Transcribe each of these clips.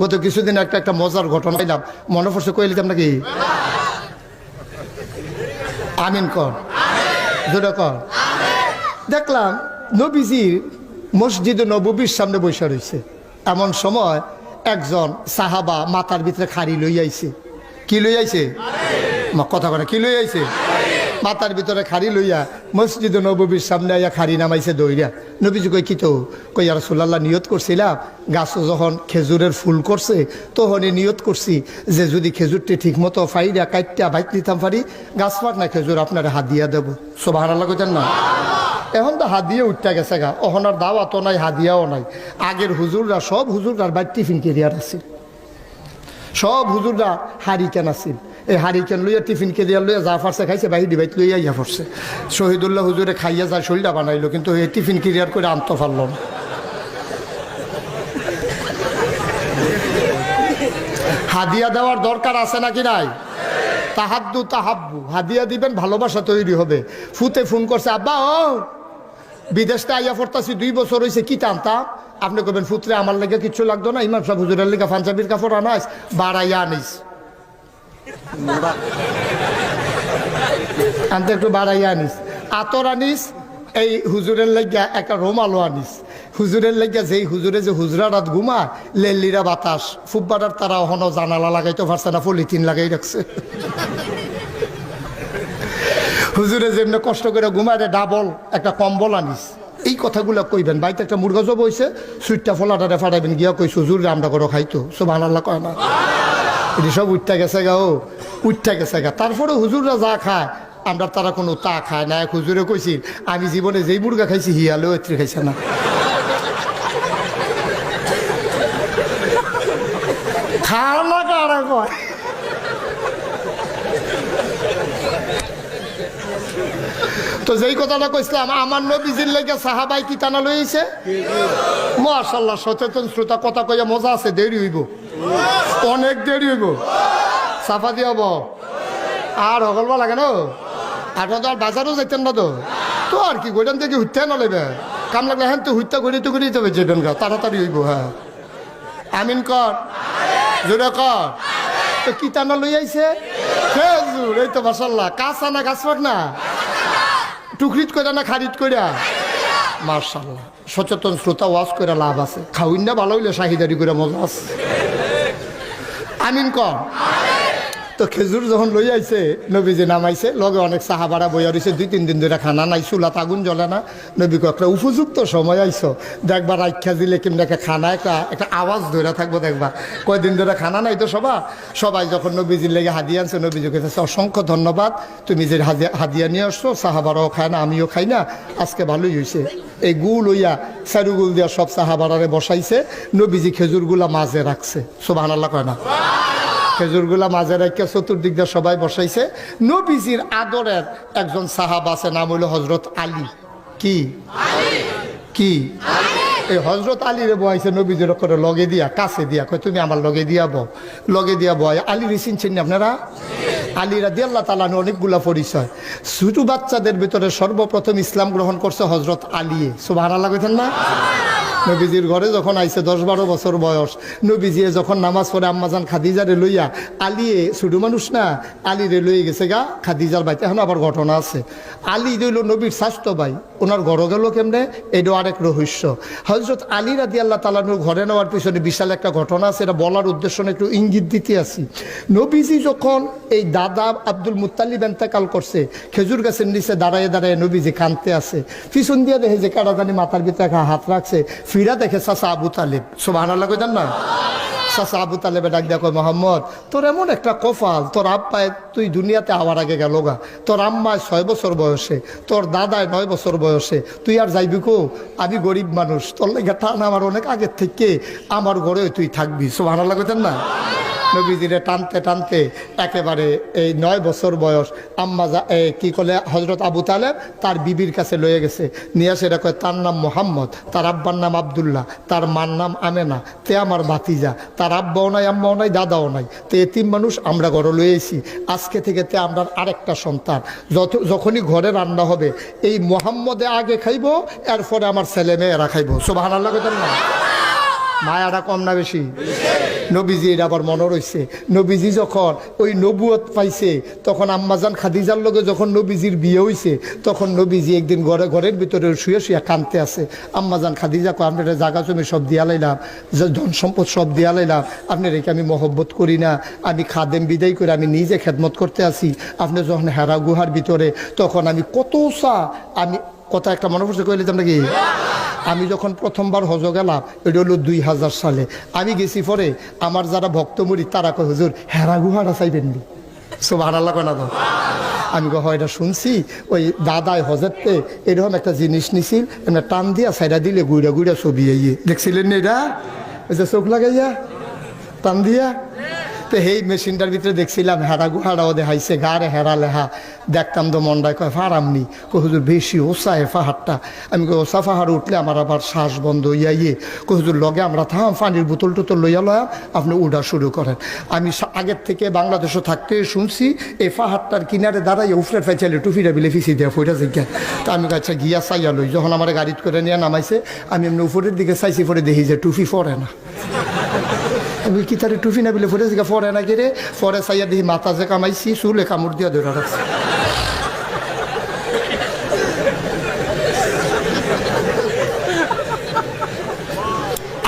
গত কিছুদিন একটা একটা মজার ঘটনা পাইলাম। মনে পড়ছে কয়ে লিতাম নাকি? আমিন কর। জোরে কর। দেখলাম, নবীজির মসজিদ নববীর সামনে বসে রয়েছে। এমন সময় একজন সাহাবা মাথার ভিতরে খাড়ি লই আইছে কি লই আইছে মা, কথা করে কি লই আইছে মাথার ভিতরে খাড়ি লইয়া মসজিদ নববীর সামনে আইয়া খাড়ি নামাইছে দইরা নবীজি কই কি তো? কই আর সুল্লাহ নিয়ত করছিলাম। গাছ যখন খেজুরের ফুল করছে, তখনই নিয়ত করছি যে যদি খেজুরটি ঠিক মতো ফাইরা কাইটটা বাইক দিতাম পারি গাছ পাক না, খেজুর আপনার হাত দিয়া দেবো। হারাল্লা কইতেন না? এখন তো হাদিয়ে উঠতে গেছে গা ওহনার দাওয়াতও নাই হাদিয়াও নাই। আগের হুজুররা সব হুজুররার বাইর টিফিন কেরিয়ার আছে সব হুজুররা হারিকেন আছিল এই হারিকেন লইয়া, টিফিন কেরিয়ার লইয়া যা ফারছে, খাইছে, বাহির বাইত লইয়া ইয়া পড়ছে। শহীদুল্লাহ হুজুরে খাইয়া যায় শরীরটা বানাইলো, কিন্তু এই টিফিন কেরিয়ার করে আনতে পারল না। হাদিয়া দেওয়ার দরকার আছে নাকি নাই? তাহাদ্দু, তাহাব্বু। হাদিয়া দিবেন, ভালোবাসা তৈরি হবে। ফুতে ফোন করছে, আব্বা, ও বিদেশটা আইয়া পড়তাছি, দুই বছর হয়েছে কি টানতা আপনি কবেন ফুতরে আমার লেগে কিচ্ছু লাগতো না, ইমাম সাহেব হুজুরের লেগে পাঞ্জাবির কাপড় আনাইস, বাড়াইয়া আনিস। আনতে একটু বাড়াইয়া আনিস। আতর আনিস, এই হুজুরের লাগিয়া একটা রোমালো আনিস। হুজুরের লাগিয়া যেই হুজুরে যে হুজরা রাত ঘুমা লেল্লিরা বাতাস। ফুব্বাটার তারা অহনো জানালা লাগাইতে পারছে না, পলিথিন লাগাই রাখছে। হুজুরে যেমনি কষ্ট করে ঘুমায় ডাবল একটা কম্বল আনিস। এই কথাগুলো কইবেন বাইতে একটা মুরগা জব হয়েছে সুইটটা ফলাটারে ফাটাইবেন গিয়া কইস, হুজুর আমরা করে খাইতো। সব আল্লাহ কয় না। এটি সব উঠতে গেছে গা, ও, উঠতে গেছে গা। তারপরে হুজুররা যা খায়, আমরা তারা কোনো তা খায় না। এক হুজুরে কইছি আমি জীবনে যেই মুরগা খাইছি, হিয়ালেও এত্রি খাইছে না। কয়। তো যেই কথাটা কইছিলাম, আমার নবীজির লেগে সাহাবাই কি টানা লইছে? মাশাল্লাহ সচেতন শ্রোতা, কথা কইয়া মজা আছে, দেরি হইব। অনেক দেরি হইব। সাফা দিয়াব আর হগলবা লাগে না। আর তো আর বাজারও যাইতেন না তো। তো আর কি গোডান থেকে হুইতে না লেবে কাম লাগলে হ্যাঁ তো হুইতে করে তো করে যাবে যেবেন গা। তাড়াতাড়ি হইব হ্যাঁ আমিন কর জোরে কর তো কি টানা লই আইছে খেজুর এই তো মাসাল্লাহ কাঁচা না গাছ না। টুকরিত করে না খারিদ কইরা? মার্শাল্লাহ সচেতন শ্রোতা ওয়াজ করে লাভ আছে। খাউইন না, ভালো হইলে শাহিদারি করে মজা আছে। আমিন কর তো খেজুর যখন লই আইছে, নবীজি নামাইছে, লগে অনেক সাহাবারা বইয়া রয়েছে দুই, তিন দিন ধরে খানা নাই চুলাত আগুন জ্বলে না। নবী একটা উপযুক্ত সময় আইছো। দেখবা রাইখা দিলে কেমন একটা খানা, একটা একটা আওয়াজ ধরে থাকব দেখবা। কয়দিন ধরে খানা নাই তো সবা সবাই যখন নবীজির লেগে হাদিয়া আনছে, নবীজি কেছে অসংখ্য ধন্যবাদ। তুমি যে হাদিয়া নিয়ে আসছো, সাহাবারাও খায় না, আমিও খাই না। আজকে ভালোই হয়েছে এই গুল লইয়া চারুগুল দিয়া সব সাহাবারারে বসাইছে নবীজি খেজুরগুলা মাঝে রাখছে। সোবাহ আল্লাহ কয় না? খেজুরগুলা মাঝে রাখিয়া চতুর্দিক দিয়ে সবাই বসাইছে। নবীজির আদরের একজন সাহাব আছে নাম হইল হজরত আলী। কি? কি? এই হজরত আলী রে বয়াইছে নবীজির করে, লগে দিয়া, কাছে দিয়া। কয়, তুমি আমার লগে দিয়া বও লগে দিয়া বয় আলী চিনছেন চিনি আপনারা? আলীরা দিয়ে আল্লাহ তালানো অনেকগুলা পরিচয়। ছোট বাচ্চাদের ভিতরে সর্বপ্রথম ইসলাম গ্রহণ করছে হজরত আলিয়ে সুবাহ আল্লাহ না? নবীজির ঘরে যখন আইছে, দশ বারো বছর বয়স, নবীজিয়ে যখন নামাজ পড়ে আম্মাজান খাদিজারে লইয়া, আলিয়ে ছোট মানুষ না, আলিরে লইয়ে গেছে গা, খাদিজার বাইতে এখন আবার ঘটনা আছে। আলী রইল নবীর স্বাস্থ্য ভাই, ওনার ঘর গেল কেমনে? এটাও আরেক রহস্য। হজরত আলী রাদি আল্লাহ তালানুর ঘরে নেওয়ার পিছনে বিশাল একটা ঘটনা আছে, এটা বলার উদ্দেশ্য একটু ইঙ্গিত দিতে আসি নবীজি যখন এই দাদা আব্দুল মুতালিব এন্তেকাল করছে, খেজুর গাছের নিচে দাঁড়ায় দাঁড়ায় নবীজি কানতে আছে পিছন দিয়ে দেখে যে কারাদানি মাথার ভিতরে হাত রাখছে। ফিরা দেখে চাচা আবু তালেব। সুবাহ আল্লাহ কইতেন না? চাচা আবু তালেবে ডাক দেখো মোহাম্মদ, তোর এমন একটা কপাল, তোর আব্বায় তুই দুনিয়াতে আওয়ার আগে গেল গা। তোর আম্মায় ছয় বছর বয়সে, তোর দাদায় নয় বছর বয়সে, তুই আর যাইবি কো? আমি গরিব মানুষ, তোর লেগে টান আমার অনেক আগের থেকে। আমার ঘরে তুই থাকবি। সুবাহ আল্লাহ কইতেন না? নবীজিরে টানতে টানতে একেবারে এই নয় বছর বয়স আম্মা কি করলে হজরত আবু তালেব তার বিবির কাছে লয়ে গেছে। নিয়ে আসে কয়, তার নাম মোহাম্মদ, তার আব্বার নাম আবদুল্লাহ, তার মার নাম আমেনা, তে আমার বাতিজা তার আব্বাও নাই, আম্মাও নাই, দাদাও নাই, তো এতিম মানুষ, আমরা ঘরে লয়েছি আজকে থেকে তে আমরা আরেকটা সন্তান। যত যখনই ঘরে রান্না হবে, এই মোহাম্মদে আগে খাইবো, এরপরে আমার ছেলে মেয়েরা খাইবো। সোবাহ আল্লাহ না? মায়াটা কম না বেশি? নবীজি এটা আবার মনে রয়েছে নবীজি যখন ওই নবুয়ত পাইছে, তখন আম্মাজান খাদিজার লগে যখন নবীজির বিয়ে হইছে, তখন নবীজি একদিন ঘরে, ঘরের ভিতরে শুয়ে শুয়ে কানতে আছে। আম্মাজান খাদিজা কো আপনার জাগা জমি সব দিয়া লাইলাম ধন সম্পদ সব দিয়া লাইলাম, আপনার রেখে আমি মহব্বত করি না, আমি খাদেম বিদায় করে আমি নিজে খেদমত করতে আসি আপনি যখন হেরা গুহার ভিতরে, তখন আমি কত সা, আমি, কথা একটা মনে পড়ছে, কইলে তোমরা আমি যখন প্রথমবার হজ গেলাম, এটা হলো দুই হাজার সালে। আমি গেছি পরে, আমার যারা ভক্তমরি তারা কয়, হুজুর, হেরা গুহাটা চাইবেন নি? সো ভাড়া লাগে না তো। আমি কহ এটা শুনছি, ওই দাদায় হজেরতে এরকম একটা জিনিস নিছিল, এমনি টান দিয়া সাইডা দিলে গুইরা গুইরা ছবি ইয়ে দেখছিলেন না এটা? ওই যে চোখ লাগাইয়া, টান দিয়া। তো সেই মেশিনটার ভিতরে দেখছিলাম হেরা গুহারাও দেখাইছে গাড়ে হেরা লেহা দেখতাম তো মন্ডায় কয় ফারামনি কই হুজুর বেশি ওসা হে পাহাড়টা আমি কই ওসা পাহাড় উঠলে আমার আবার শ্বাস বন্ধ ইয়া ইয়ে। কই হুজুর লগে আমরা থাম পানির বোতল টোতল লইয়া লয়া আপনি উঠা শুরু করেন। আমি আগের থেকে বাংলাদেশে থাকতে শুনছি এই পাহাড়টার কিনারে দাঁড়াইয়া উফরে ফেচাইলে টুফিটা বিলে ফিসি দেয়া ফইটা জিজ্ঞা তা আমি কই, আচ্ছা গিয়া চাইয়া লই। যখন আমার গাড়িত করে নিয়ে নামাইছে আমি এমনি উপরের দিকে চাইছি পরে দেখি যে টুফি পরে না। আমি কি তার টুফি না বলে ফুটে থেকে ফরে না রে ফরে চাইয়া দেখি মাথা যে কামাইছি, চুলে কামড় দিয়া ধরে রাখছি।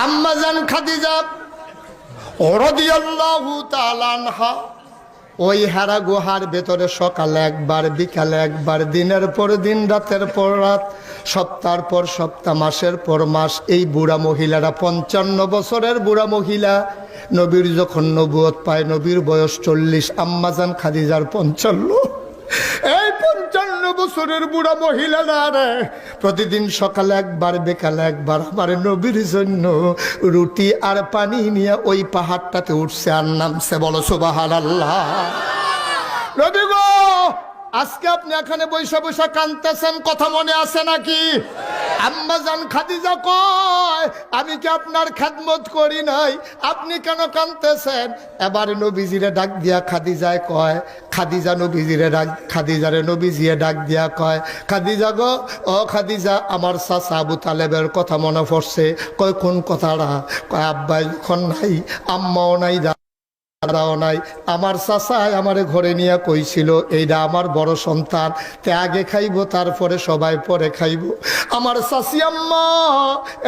আম্মাজান খাদিজা রদিয়াল্লাহু তাআলা আনহা, ওই হারা গুহার ভেতরে সকালে একবার, বিকালে একবার, দিনের পর দিন, রাতের পর রাত সপ্তাহের পর সপ্তাহ, মাসের পর মাস, এই বুড়া মহিলারা পঞ্চান্ন বছরের বুড়া মহিলা। নবীর যখন নবুয়ত পায়, নবীর বয়স চল্লিশ আম্মাজান খাদিজার পঞ্চান্ন। এই পঞ্চান্ন বছরের বুড়া মহিলারা রে, প্রতিদিন সকালে একবার, বিকালে একবার আমার নবীর জন্য রুটি আর পানি নিয়ে ওই পাহাড়টাতে উঠছে আর নামছে, বলো সুবাহান আল্লাহ নবী গো আজকে আপনি এখানে বৈশা বৈশা কানতেছেন, কথা মনে আছে নাকি? আম্মাজান খাদিজা কয়, আমি কি আপনার খেদমত করি নাই? আপনি কেন কানতেছেন? এবার নবীজিরে ডাক দিয়া খাদিজায় কয়, খাদিজা নবীজিরে ডাক, খাদিজারে নবীজিয়ে ডাক দিয়া কয়, খাদিজা গো, ও খাদিজা, আমার চাচা আবু তালেবের কথা মনে পড়ছে। কয়, কোন কথাটা? কয়, আব্বাই যখন নাই, আম্মাও নাই দাদাও নাই। আমার চাচাই আমারে ঘরে নিয়ে কইছিল এইটা আমার বড় সন্তান তে আগে খাইব, তারপরে সবাই পরে খাইব। আমার চাচি আম্মা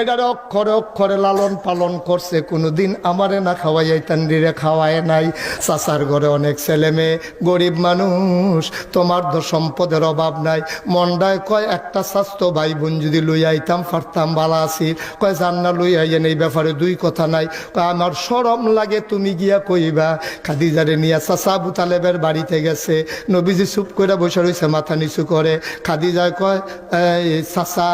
এটারে অক্ষরে অক্ষরে লালন পালন করছে, কোনোদিন আমারে না খাওয়াই তান্ডিরে খাওয়ায় নাই। চাচার ঘরে অনেক ছেলে মেয়ে, গরিব মানুষ, তোমার তো সম্পদের অভাব নাই। মন্ডায় কয়, একটা স্বাস্থ্য ভাই বোন যদি লই আইতাম পারতাম বালা আছি। কয় জান্না লই আইয়েন এই ব্যাপারে দুই কথা নাই। কয়, আমার সরম লাগে, তুমি গিয়া কইবা খাদিজারে নিয়ে চাচা আবু তালেবের বাড়িতে গেছে। নবীজি চুপ করে বসে রয়েছে মাথা নিচু করে। খাদিজায় কয় চাচা,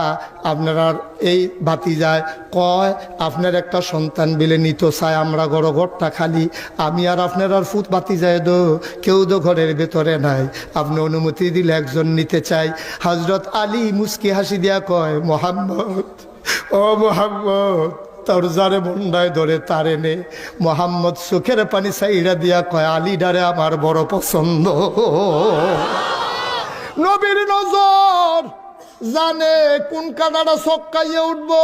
আপনারা এই বাতি যায় কয়, আপনার একটা সন্তান বিলে নিত চায় আমরা গড় ঘরটা খালি। আমি আর আপনার আর ফুট বাতি যায় দো, কেউ তো ঘরের ভেতরে নাই। আপনি অনুমতি দিলে একজন নিতে চাই। হজরত আলী মুস্কি হাসি দিয়া কয়, মোহাম্মদ, ও মোহাম্মদ তোর যারে ধরে তারে নে। মোহাম্মদ সুখের পানি সাইরা দিয়া কয়, আলী ডারে আমার বড় পছন্দ। নবীর নজর জানে কোন কাটাটা সক্কাইয়ে উঠবো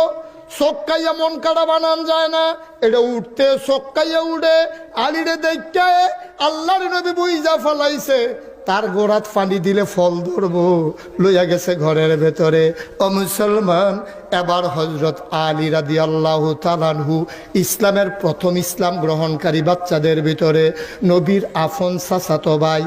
সক্কাইয়া মন কাটা বানান যায় না। এটা উঠতে সক্কাইয়া উঠে, আলিরে দেখতে আল্লাহর নবী বুইজা ফলাইছে। তার গোড়াত পানি দিলে ফল ধরব, লইয়া গেছে ঘরের ভেতরে। ও মুসলমান, এবার হজরত আলী রাদি আল্লাহ তালানহু ইসলামের প্রথম ইসলাম গ্রহণকারী বাচ্চাদের ভিতরে। নবীর আফন সাসাতো ভাই,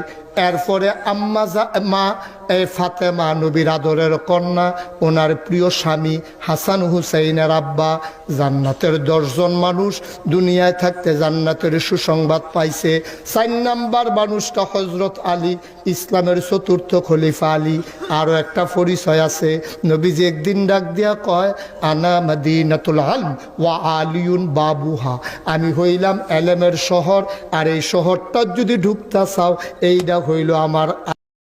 এরপরে আম্মা মা এই ফাতেমা নবীর আদরের কন্যা, ওনার প্রিয় স্বামী হাসান হুসাইনের আব্বা। জান্নাতের দশজন মানুষ দুনিয়ায় থাকতে জান্নাতের সুসংবাদ পাইছে। চার নাম্বার মানুষটা হজরত আলী, ইসলামের চতুর্থ খলিফা আলী। আরও একটা পরিচয় আছে, নবীজি একদিন ডাক দিয়া কয়, আনা মাদিনাতুল আলম ওয়া আলিউন বাবুহা। আমি হইলাম এলেমের শহর, আর এই শহরটা যদি ঢুকতে চাও এইটা হইল আমার